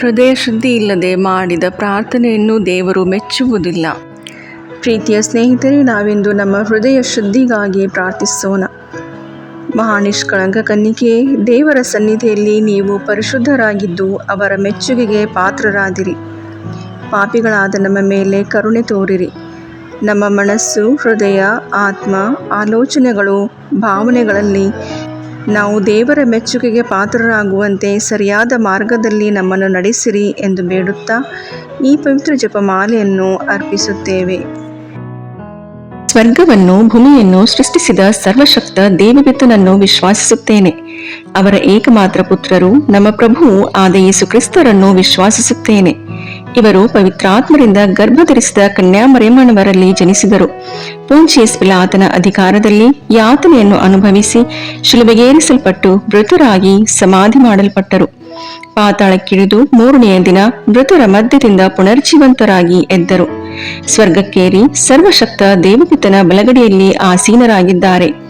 ಹೃದಯ ಶುದ್ಧಿ ಇಲ್ಲದೆ ಮಾಡಿದ ಪ್ರಾರ್ಥನೆಯನ್ನು ದೇವರು ಮೆಚ್ಚುವುದಿಲ್ಲ. ಪ್ರೀತಿಯ ಸ್ನೇಹಿತರೆ, ನಾವಿಂದು ನಮ್ಮ ಹೃದಯ ಶುದ್ಧಿಗಾಗಿ ಪ್ರಾರ್ಥಿಸೋಣ. ಮಹಾನಿಷ್ಕಳಂಕ ಕನ್ನಿಕೆ ದೇವರ ಸನ್ನಿಧಿಯಲ್ಲಿ ನೀವು ಪರಿಶುದ್ಧರಾಗಿದ್ದು ಅವರ ಮೆಚ್ಚುಗೆಗೆ ಪಾತ್ರರಾದಿರಿ. ಪಾಪಿಗಳಾದ ನಮ್ಮ ಮೇಲೆ ಕರುಣೆ ತೋರಿರಿ. ನಮ್ಮ ಮನಸ್ಸು, ಹೃದಯ, ಆತ್ಮ, ಆಲೋಚನೆಗಳು, ಭಾವನೆಗಳಲ್ಲಿ ನಾವು ದೇವರ ಮೆಚ್ಚುಗೆಗೆ ಪಾತ್ರರಾಗುವಂತೆ ಸರಿಯಾದ ಮಾರ್ಗದಲ್ಲಿ ನಮ್ಮನ್ನು ನಡೆಸಿರಿ ಎಂದು ಬೇಡುತ್ತಾ ಈ ಪವಿತ್ರ ಜಪಮಾಲೆಯನ್ನು ಅರ್ಪಿಸುತ್ತೇವೆ. ಸ್ವರ್ಗವನ್ನು, ಭೂಮಿಯನ್ನು ಸೃಷ್ಟಿಸಿದ ಸರ್ವಶಕ್ತ ದೇವಪಿತನನ್ನು ವಿಶ್ವಾಸಿಸುತ್ತೇನೆ. ಅವರ ಏಕಮಾತ್ರ ಪುತ್ರರು ನಮ್ಮ ಪ್ರಭು ಆದ ಯೇಸು ಕ್ರಿಸ್ತರನ್ನು ವಿಶ್ವಾಸಿಸುತ್ತೇನೆ. ಇವರು ಪವಿತ್ರಾತ್ಮರಿಂದ ಗರ್ಭಧರಿಸಿದ ಕನ್ಯಾಮರೇಮಣವರಲ್ಲಿ ಜನಿಸಿದರು. ಪೂಂಚಿಯಸ್ ಪಿಲಾತನ ಅಧಿಕಾರದಲ್ಲಿ ಯಾತನೆಯನ್ನು ಅನುಭವಿಸಿ ಶಿಲುಬೆಗೇರಿಸಲ್ಪಟ್ಟು ಮೃತರಾಗಿ ಸಮಾಧಿ ಮಾಡಲ್ಪಟ್ಟರು. ಪಾತಾಳಕ್ಕಿಳಿದು ಮೂರನೆಯ ದಿನ ಮೃತರ ಮಧ್ಯದಿಂದ ಪುನರ್ಜೀವಂತರಾಗಿ ಎದ್ದರು. ಸ್ವರ್ಗಕ್ಕೇರಿ ಸರ್ವಶಕ್ತ ದೇವಪಿತನ ಬಲಗಡೆಯಲ್ಲಿ ಆಸೀನರಾಗಿದ್ದಾರೆ.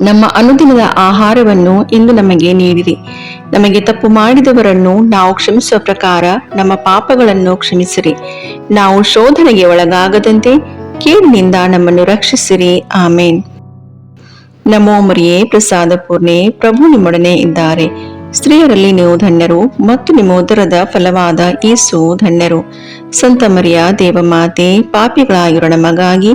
ನಮ್ಮ ಅನುದಿನದ ಆಹಾರವನ್ನು ಇಂದು ನಮಗೆ ನೀಡಿರಿ. ನಮಗೆ ತಪ್ಪು ಮಾಡಿದವರನ್ನು ನಾವು ಕ್ಷಮಿಸುವ ಪ್ರಕಾರ ನಮ್ಮ ಪಾಪಗಳನ್ನು ಕ್ಷಮಿಸಿರಿ. ನಾವು ಶೋಧನೆಗೆ ಒಳಗಾಗದಂತೆ ಕೇಳಿನಿಂದ ನಮ್ಮನ್ನು ರಕ್ಷಿಸಿರಿ. ಆಮೇನ್. ನಮೋ ಮರಿಯೇ, ಪ್ರಸಾದ ಪೂರ್ಣೆ, ಪ್ರಭು ನಿಮ್ಮೊಡನೆ ಇದ್ದಾರೆ. ಸ್ತ್ರೀಯರಲ್ಲಿ ನೀವು ಧನ್ಯರು ಮತ್ತು ನಿಮ್ಮ ಉದರದ ಫಲವಾದ ಈಸು ಧನ್ಯರು. ಸಂತ ಮರಿಯ ದೇವಮಾತೆ ಪಾಪಿಗಳಾಗಿರೋ ನಮಗಾಗಿ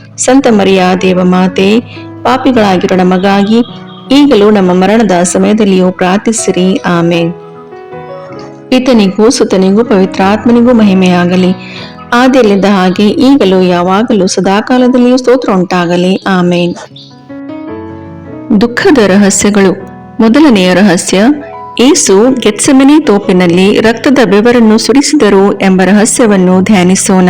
ಸಂತ ಮರಿಯ ದೇವಮಾತೆ ಪಾಪಿಗಳಾಗಿರೋ ನಮಗಾಗಿ ಈಗಲೂ ನಮ್ಮ ಮರಣದ ಸಮಯದಲ್ಲಿಯೂ ಪ್ರಾರ್ಥಿಸಿರಿ, ಆಮೇನ್. ಈತನಿಗೂ ಸುತನಿಗೂ ಪವಿತ್ರಾತ್ಮನಿಗೂ ಮಹಿಮೆಯಾಗಲಿ ಆದಿಯಲ್ಲಿದ್ದ ಹಾಗೆ ಈಗಲೂ ಯಾವಾಗಲೂ ಸದಾಕಾಲದಲ್ಲಿಯೂ ಸ್ತೋತ್ರ ಉಂಟಾಗಲಿ, ಆಮೇನ್. ದುಃಖದ ರಹಸ್ಯಗಳು. ಮೊದಲನೆಯ ರಹಸ್ಯ, ಏಸು ಗೆತ್ಸಮನೆ ತೋಪಿನಲ್ಲಿ ರಕ್ತದ ಬೆವರನ್ನು ಸುರಿಸಿದರು ಎಂಬ ರಹಸ್ಯವನ್ನು ಧ್ಯಾನಿಸೋಣ.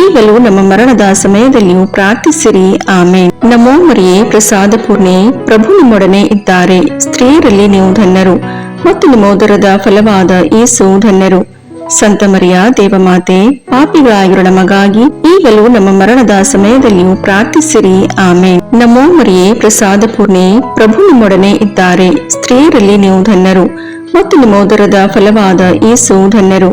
ಈಗಲೂ ನಮ್ಮ ಮರಣದ ಸಮಯದಲ್ಲಿಯೂ ಪ್ರಾರ್ಥಿಸಿರಿ ಆಮೇಲೆ ನಮೋ ಮರಿಯೇ, ಪ್ರಸಾದ ಪೂರ್ಣೆ, ಪ್ರಭು ನಿಮ್ಮೊಡನೆ ಇದ್ದಾರೆ. ಸ್ತ್ರೀಯರಲ್ಲಿ ನೀವು ಧನ್ಯರು, ಮತ್ತು ನಿಮ್ಮ ಉದರದ ಫಲವಾದ ಏಸು ಧನ್ಯರು. ಸಂತ ಮರಿಯ, ದೇವಮಾತೆ ಪಾಪಿಗಳಾಗಿರೋ ನಮಗಾಗಿ ಈಗಲೂ ನಮ್ಮ ಮರಣದ ಸಮಯದಲ್ಲಿಯೂ ಪ್ರಾರ್ಥಿಸಿರಿ ಆಮೆ ನಮೋ ಮರಿಯೇ, ಪ್ರಸಾದ ಪೂರ್ಣೆ, ಪ್ರಭು ನಿಮ್ಮೊಡನೆ ಇದ್ದಾರೆ. ಸ್ತ್ರೀಯರಲ್ಲಿ ನೀವು ಧನ್ಯರು, ಮತ್ತು ನಿಮ್ಮ ಉದರದ ಫಲವಾದ ಏಸು ಧನ್ಯರು.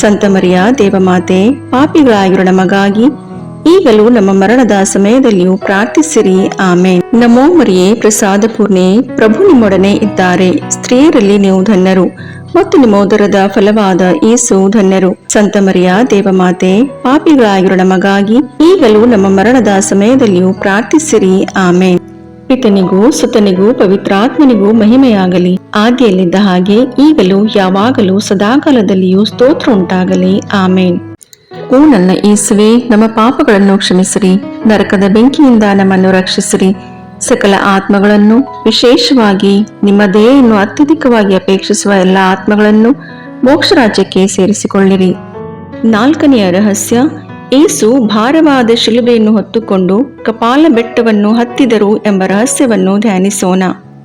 ಸಂತ ಮರಿಯ ದೇವಮಾತೆ ಪಾಪಿಗಳಾಗಿರೋ ನಮಗಾಗಿ ಈಗಲೂ ನಮ್ಮ ಮರಣದ ಸಮಯದಲ್ಲಿಯೂ ಪ್ರಾರ್ಥಿಸಿರಿ, ಆಮೇನ್. ನಮೋ ಮರಿಯೇ, ಪ್ರಸಾದ ಪೂರ್ಣೆ, ಪ್ರಭು ನಿಮ್ಮೊಡನೆ ಇದ್ದಾರೆ, ಸ್ತ್ರೀಯರಲ್ಲಿ ನೀವು ಧನ್ಯರು ಮತ್ತು ನಿಮ್ಮ ಫಲವಾದ ಏಸು ಧನ್ಯರು. ಸಂತ ಮರಿಯ ದೇವಮಾತೆ ಪಾಪಿಗಳಾಗಿರೋ ನಮಗಾಗಿ ಈಗಲೂ ನಮ್ಮ ಮರಣದ ಸಮಯದಲ್ಲಿಯೂ ಪ್ರಾರ್ಥಿಸಿರಿ, ಆಮೇನ್. ಪಿತನಿಗೂ ಸುತನಿಗೂ ಪವಿತ್ರಾತ್ಮನಿಗೂ ಮಹಿಮೆಯಾಗಲಿ. ಆದಿಯಲ್ಲಿದ್ದ ಹಾಗೆ ಈಗಲೂ ಯಾವಾಗಲೂ ಸದಾಕಾಲದಲ್ಲಿಯೂ ಸ್ತೋತ್ರ ಉಂಟಾಗಲಿ. ಆಮೇನ್. ಓ ನನ್ನ ಏಸುವೆ ನಮ್ಮ ಪಾಪಗಳನ್ನು ಕ್ಷಮಿಸಿರಿ ನರಕದ ಬೆಂಕಿಯಿಂದ ನಮ್ಮನ್ನು ರಕ್ಷಿಸಿರಿ. ಸಕಲ ಆತ್ಮಗಳನ್ನು ವಿಶೇಷವಾಗಿ ನಿಮ್ಮ ದೇಹವನ್ನು ಅತ್ಯಧಿಕವಾಗಿ ಅಪೇಕ್ಷಿಸುವ ಎಲ್ಲ ಆತ್ಮಗಳನ್ನು ಮೋಕ್ಷ ರಾಜ್ಯಕ್ಕೆ ಸೇರಿಸಿಕೊಳ್ಳಿರಿ. ನಾಲ್ಕನೆಯ ರಹಸ್ಯ ಏಸು ಭಾರವಾದ ಶಿಲುಬೆಯನ್ನು ಹೊತ್ತುಕೊಂಡು ಕಪಾಲ ಬೆಟ್ಟವನ್ನು ಹತ್ತಿದರು ಎಂಬ ರಹಸ್ಯವನ್ನು ಧ್ಯಾನಿಸೋಣ.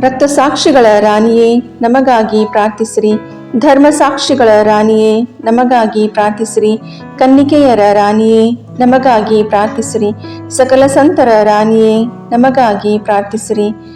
ರಕ್ತಸಾಕ್ಷಿಗಳ ರಾಣಿಯೇ, ನಮಗಾಗಿ ಪ್ರಾರ್ಥಿಸಿರಿ. ಧರ್ಮಸಾಕ್ಷಿಗಳ ರಾಣಿಯೇ, ನಮಗಾಗಿ ಪ್ರಾರ್ಥಿಸಿರಿ. ಕನ್ನಿಕೆಯರ ರಾಣಿಯೇ, ನಮಗಾಗಿ ಪ್ರಾರ್ಥಿಸಿರಿ. ಸಕಲ ಸಂತರ ರಾಣಿಯೇ, ನಮಗಾಗಿ ಪ್ರಾರ್ಥಿಸಿರಿ.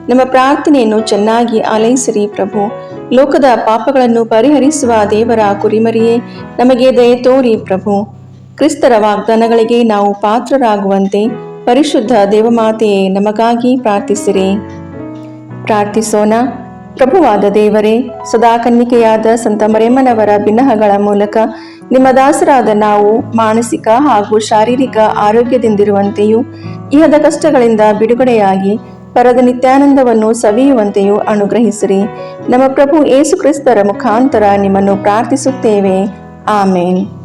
ನಮ್ಮ ಪ್ರಾರ್ಥನೆಯನ್ನು ಚೆನ್ನಾಗಿ ಆಲೈಸಿರಿ ಪ್ರಭು. ಲೋಕದ ಪಾಪಗಳನ್ನು ಪರಿಹರಿಸುವ ದೇವರ ಕುರಿಮರಿಯೇ, ನಮಗೆ ದಯ ತೋರಿ ಪ್ರಭು. ಕ್ರಿಸ್ತರ ವಾಗ್ದಾನಗಳಿಗೆ ನಾವು ಪಾತ್ರರಾಗುವಂತೆ ಪರಿಶುದ್ಧ ದೇವಮಾತೆಯೇ, ನಮಗಾಗಿ ಪ್ರಾರ್ಥಿಸಿರಿ. ಪ್ರಾರ್ಥಿಸೋಣ. ಪ್ರಭುವಾದ ದೇವರೇ, ಸದಾ ಕನ್ನಿಕೆಯಾದ ಸಂತ ಮರೆಮ್ಮನವರ ಬಿನ್ನಹಗಳ ಮೂಲಕ ನಿಮ್ಮ ದಾಸರಾದ ನಾವು ಮಾನಸಿಕ ಹಾಗೂ ಶಾರೀರಿಕ ಆರೋಗ್ಯದಿಂದಿರುವಂತೆಯೂ, ಇಹದ ಕಷ್ಟಗಳಿಂದ ಬಿಡುಗಡೆಯಾಗಿ ಪರದ ನಿತ್ಯಾನಂದವನ್ನು ಸವಿಯುವಂತೆಯೂ ಅನುಗ್ರಹಿಸಿರಿ. ನಮ್ಮ ಪ್ರಭು ಯೇಸು ಕ್ರಿಸ್ತರ ಮುಖಾಂತರ ನಿಮ್ಮನ್ನು ಪ್ರಾರ್ಥಿಸುತ್ತೇವೆ. ಆಮೇನ್.